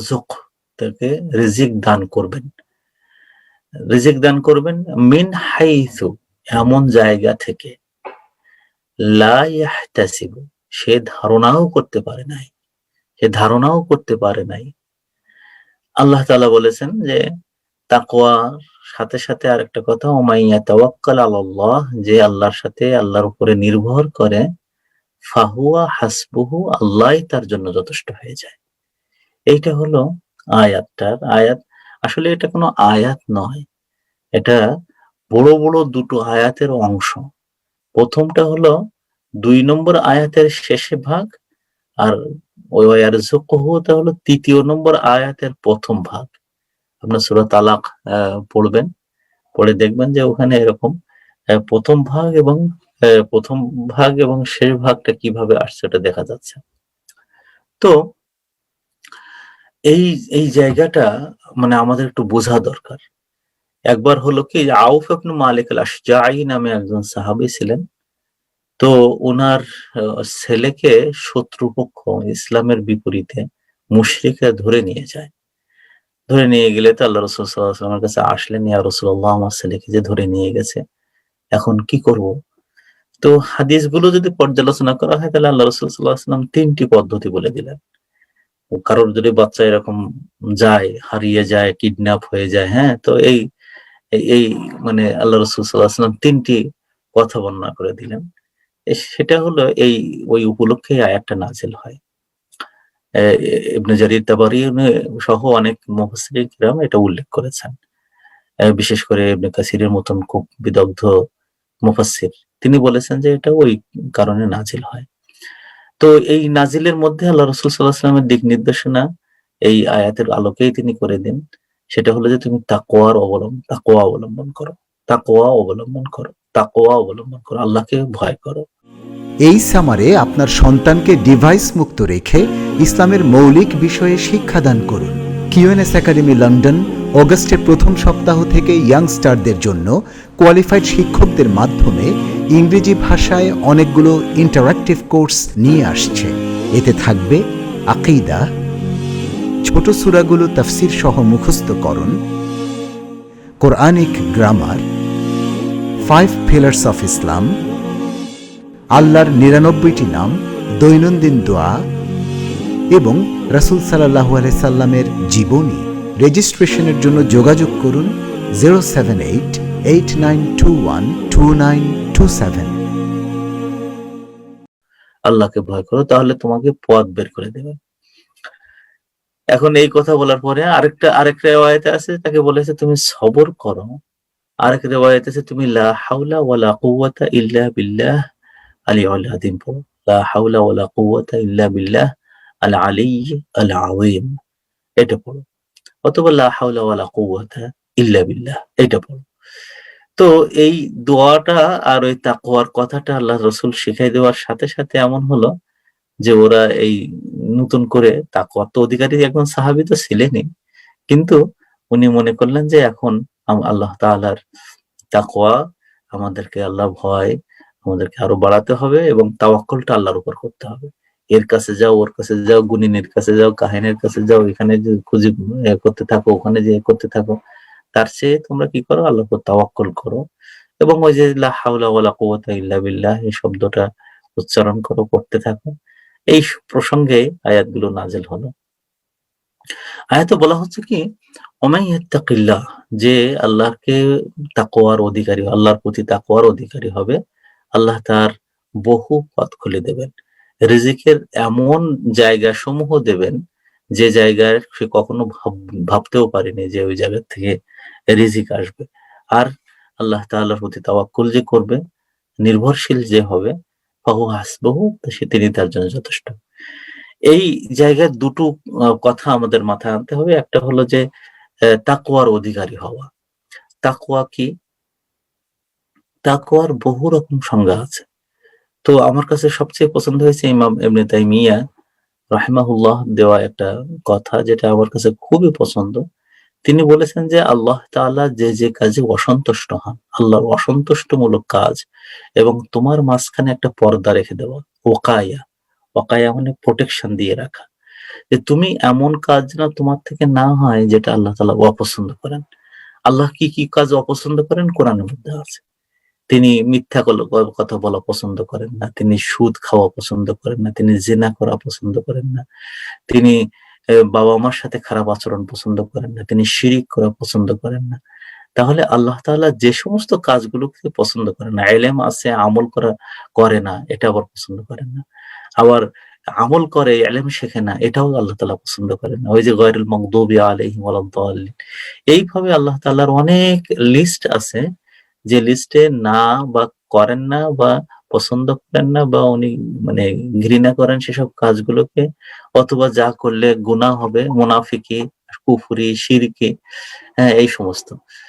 জুক তাকে রিজিক দান করবেন। রিজিক দান করবেন মিন হাইসু, এমন জায়গা থেকে। লা সে ধারণাও করতে পারে নাই। সে ধারণাও করতে পারে নাই। আল্লাহ তাআলা বলেছেন যে, তাকওয়ার সাথে সাথে আরেকটা কথা ওমাইয়া তাওয়াক্কাল আল্লাহ যে আল্লাহর সাথে আল্লাহর উপরে নির্ভর করে, ফাহুয়া হাসবুহু, আল্লাহই তার জন্য যথেষ্ট হয়ে যায়। এইটা হলো আয়াতটার আয়াত আসলে এটা কোনো আয়াত নয়। এটা বড় বড় দুটো আয়াতের অংশ। প্রথমটা হলো দুই নম্বর আয়াতের শেষে ভাগ আর ওই ওয়ারজুকুহুটা হলো তৃতীয় নম্বর আয়াতের প্রথম ভাগ। আপনার সুরা তালাক পড়বেন। পড়ে দেখবেন যে ওখানে এরকম প্রথম ভাগ এবং প্রথম ভাগ এবং শেষ ভাগটা কীভাবে আসছে ওটা দেখা যাচ্ছে। তো এই এই জায়গাটা মানে আমাদের একটু বোঝা দরকার। একবার হলো কি আউফ ইবনে মালিক আল আশজাই নামে একজন সাহাবী ছিলেন। তো ওনার ছেলেকে শত্রুপক্ষ ইসলামের বিপরীতে মুশরিকরা ধরে নিয়ে যায়। ধরে নিয়ে গেলে তো আল্লাহ রসুল সাল্লাহামের কাছে আসলেন, ইয়া রসুল্লাহ আমার ছেলেকে যে ধরে নিয়ে গেছে, এখন কি করব? তো হাদিসগুলো যদি পর্যালোচনা করা হয়, তাহলে আল্লাহ রসুল সাল্লাহ আসলাম তিনটি পদ্ধতি বলে দিলেন। কারোর যদি বাচ্চা এরকম যায়, হারিয়ে যায় কিডন্যাপ হয়ে যায় হ্যাঁ তো এই, এই- মানে আল্লাহ রসুল সাল্লাহ আসলাম তিনটি কথা বর্ণনা করে দিলেন। সেটা হলো এই, ওই উপলক্ষে আয়াতটা নাজিল হয়। ইবনে জারির তাবারি সহ অনেক মুফাসসিরিন কিরাম এটা উল্লেখ করেছেন। বিশেষ করে ইবনে কাসিরের মতন খুব বিদগ্ধ মুফাসসির। তিনি বলেছেন যে এটা ওই কারণে নাজিল হয়। তো এই নাজিলের মধ্যে আল্লাহ রসুল সাল্লাহ আসলামের দিক নির্দেশনা এই আয়াতের আলোকেই তিনি করে দিন। সেটা হলো যে তুমি তাকোয়ার অবলম্বন তাকোয়া অবলম্বন করো তাকোয়া অবলম্বন করো তাকোয়া অবলম্বন করো, আল্লাহকে ভয় করো। এই সামারে আপনার সন্তানকে ডিভাইস মুক্ত রেখে ইসলামের মৌলিক বিষয়ে শিক্ষাদান করুন। কিউএনএস একাডেমি লন্ডন অগস্টের প্রথম সপ্তাহ থেকে ইয়াংস্টারদের জন্য কোয়ালিফাইড শিক্ষকদের মাধ্যমে ইংরেজি ভাষায় অনেকগুলো ইন্টারাক্টিভ কোর্স নিয়ে আসছে। এতে থাকবে আকিদা, ছোট সুরাগুলো তাফসির সহ মুখস্থকরণ, Quranic grammar five pillars of Islam আল্লাহর নিরানব্বইটি নাম, দৈনন্দিন দোয়া এবং রাসূল সাল্লাহু সাল্লামের জীবনী। রেজিস্ট্রেশনের জন্য যোগাযোগ করুন zero seven eight eight nine two one two nine two seven আল্লাহকে ভয় করো, তাহলে তোমাকে পথ বের করে দেবে। এখন এই কথা বলার পরে আরেকটা আরেকটা রেওয়ায়তে আছে, তাকে বলেছে, তুমি সবর করো। আরেক রেওয়ায়তে আছে, তুমি লা হাওলা ওয়ালা কুওয়াতা ইল্লা বিল্লাহ আলী আল আদিম পড়ো, লা হাওলা ওয়ালা কুওয়াতা ইল্লা বিল্লাহ আল আলী আল আযীম। এটা পড়ো। অথবা, লা হাওলা ওয়ালা কুওয়াতা ইল্লা বিল্লাহ। এটা পড়ো। তো এই দোয়াটা আর ওই তাকওয়ার কথাটা আল্লাহ রসুল শিখাই দেওয়ার সাথে সাথে এমন হলো যে ওরা এই নতুন করে তাকওয়ার তো অধিকারী একজন সাহাবি তো ছিলেনই। কিন্তু উনি মনে করলেন যে এখন আল্লাহ তাআলার তাকওয়া আমাদেরকে আল্লাহ ভয়, আমাদেরকে আরও বাড়াতে হবে এবং তাওয়াক্কলটা আল্লাহর উপর করতে হবে। এর কাছে যাও, ওর কাছে যাও গুনিনের কাছে যাও, কাহিনের কাছে যাও, এখানে যে খুঁজে করতে থাকো, ওখানে যে করতে থাকো। তার চেয়ে তোমরা কি করো? আল্লাহ তাওয়াক্কল করো। এবং ওই যে লা হাওলা ওয়ালা ইল্লা বিল্লাহ এই শব্দটা উচ্চারণ করো করতে থাকো। এই প্রসঙ্গে আয়াতগুলো নাজেল হলো। আয়াতে বলা হচ্ছে কি ওমাইয়াত্তাকিল্লাহ যে আল্লাহকে তাকোয়ার অধিকারী, আল্লাহর প্রতি তাকওয়ার অধিকারী হবে, আল্লাহ তার বহু পথ খুলে দেবেন। রিজিকের এমন জায়গা সমূহ দেবেন, যে জায়গায় সে কখনো ভাব- ভাবতেও পারেনি যে ওই জায়গা থেকে রিজিক আসবে। আর আল্লাহ তাআলার প্রতি তাওয়াক্কুল যে করবে নির্ভরশীল যে হবে ফাহু হাসবহু সে তিনি তার জন্য যথেষ্ট। এই জায়গায় দুটো কথা আমাদের মাথায় আনতে হবে। একটা হলো যে আহ, তাকওয়ার অধিকারী হওয়া। তাকুয়া কি? তাকওয়ার বহু রকম সংজ্ঞা আছে। তো আমার কাছে সবচেয়ে পছন্দ হয়েছে ইমাম এমনি তাইমিয়া রাহিমাহুল্লাহ দেওয়া একটা কথা যেটা আমার কাছে খুবই পছন্দ। তিনি বলেছেন যে আল্লাহ তাআলা যে যে কাজে অসন্তুষ্ট হন আল্লাহর অসন্তুষ্টমূলক কাজ এবং তোমার মাঝখানে একটা পর্দা রেখে দেওয়া ওকায়া ওকায়া মানে প্রোটেকশন দিয়ে রাখা যে তুমি এমন কাজ না তোমার থেকে না হয় যেটা আল্লাহ তাআলা অপছন্দ করেন। আল্লাহ কি, কি কাজ অপছন্দ করেন কোরআনের মধ্যে আছে। তিনি মিথ্যা কথা বলা পছন্দ করেন না। তিনি সুদ খাওয়া পছন্দ করেন না। তিনি জেনা করা পছন্দ করেন না। তিনি এ বাবা-মার সাথে খারাপ আচরণ পছন্দ করেন না। তিনি শিরিক করা পছন্দ করেন না। তাহলে আল্লাহ তাআলা যে সমস্ত কাজগুলোকে পছন্দ করেন না, এলেম আছে আমল করা করে না, এটা আবার পছন্দ করেন না। আবার আমল করে এলেম শেখে না, এটাও আল্লাহ তালা পছন্দ করেন না। ওই যে গয়রুল মাগদুবি আলাইহিম ওয়ালাদ-দাল্লিন। এইভাবে আল্লাহ তাআলার অনেক লিস্ট আছে যে লিস্টে না বা করেন না বা পছন্দ করেন না বা উনি মানে ঘৃণা করেন সেসব কাজগুলোকে অথবা যা করলে গুণা হবে মুনাফিকি, কুফুরি সিরকি হ্যাঁ এই সমস্ত।